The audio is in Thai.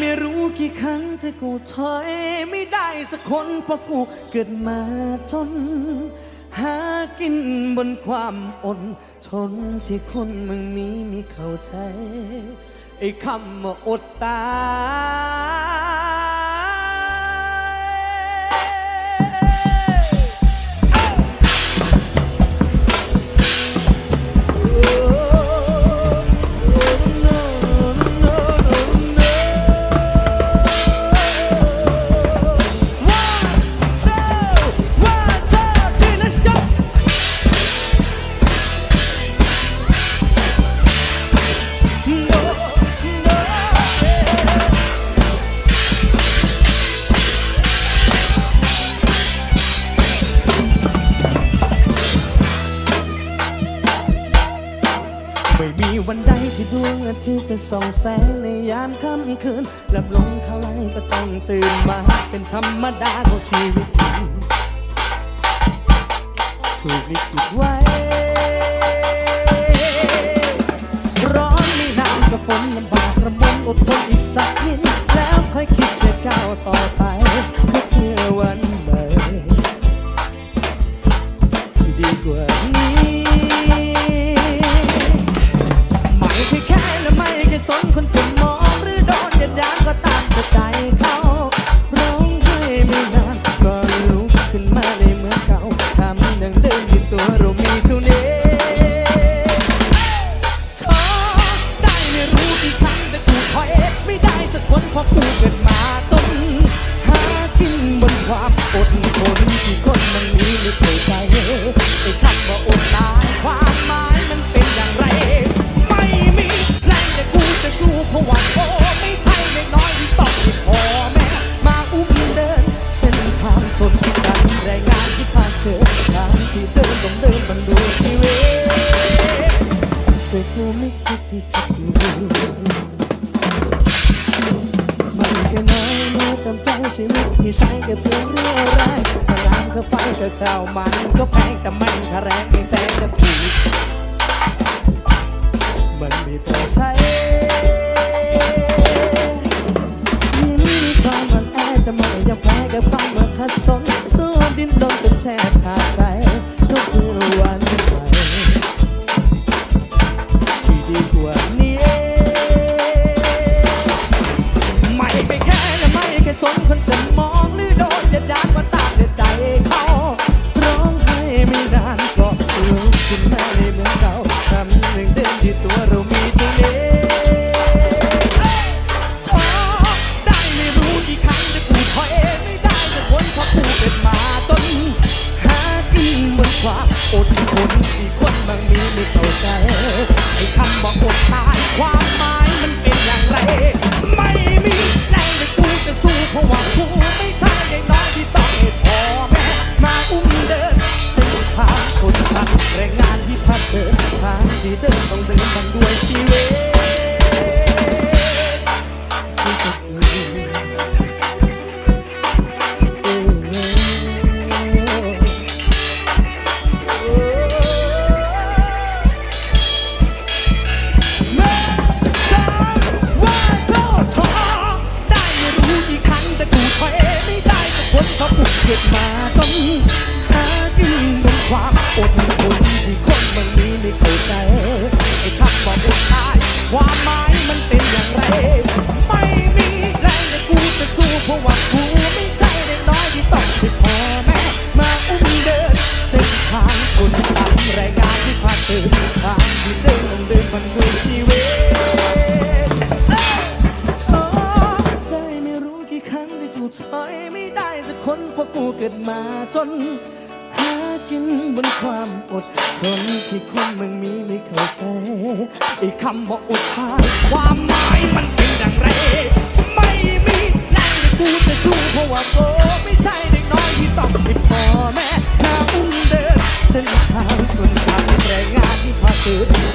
ไม่รู้กี่ครั้งที่กูถอยไม่ได้สักคนเพราะกูเกิดมาจน หากินบนความอดทนที่คนมึงมีมีเข้าใจ ไอ้คำว่าอดตาย ที่ดวงอาทิตย์จะส่องแสงในยามค่ำคืนหลับลงเท่าไรก็ต้องตื่นมา เป็นธรรมดาของชีวิต ถูกลิขิตไว้ ร้อนไม่นานก็ฝนลำบากระมนอดทนอีกสักนิด แล้วค่อยคิดจะก้าวต่อไปเพื่อเพื่อวันใหม่ที่ดีกว่านี้ คนพราะกูเกิดมาต้นหากินบนความอดทนที่คนมันมีไม่เคยใจไอ้คำว่าอดตายความหมายมันเป็นอย่างไร ไม่มีแรงแต่กูจะสู้เพราะว่าโอ้ไม่ใช่เล็กน้อยที่ต้องให้พ่อแม่มาอุ้มเดิน เส้นทางชนกันแรงงานที่ผ่าเชิญทางที่เดินต้องเดินมันดูชีวิตแต่กูไม่คิดที่จะ ตามใจชีวิตที่ใช้ก็เพื่อนเรื่องแรกถ้าน้ำก็ไฟก็ข้าวมันก็แพงแต่ไม่ค่าแรงไม่แต่ก็ถูกมันไม่พอใช้ยิ้มมีความมันแอแต่ไม่ยังแพ้กับความมาขัดสนสู้ดินดนเป็นแทบขาด ความอดทนอีกคนบางมีไม่เข้าใจไอ้คำว่าอดตายความ ดมาจนหากินบนความอดทนที่คนบางนี้ไม่เข้าใจไอ้คำว่าอดตายความหมายมันเป็นอย่างไร ไม่มีแรงแต่กูจะสู้เพราะว่ากูไม่ใช่เด็กน้อยที่ต้องให้พ่อแม่มาอุ้มเดินเส้นทางชนตันแรงงานที่ผ่าเดินทางที่เดินต้องเดินมันด้วยชีวิต นหากินบนความอดทนที่คนมึงมีไม่เคยใช้ไอ้คำว่าอดทนความหมายมันเป็นอย่างไร ไม่มีแรงในกูจะสู้เพราะว่าโกไม่ใช่เด็กน้อยที่ต้องติดพ่อแม่หาอุ้มเดินเส้นทางชนชั้นแรงงานที่พาเกิด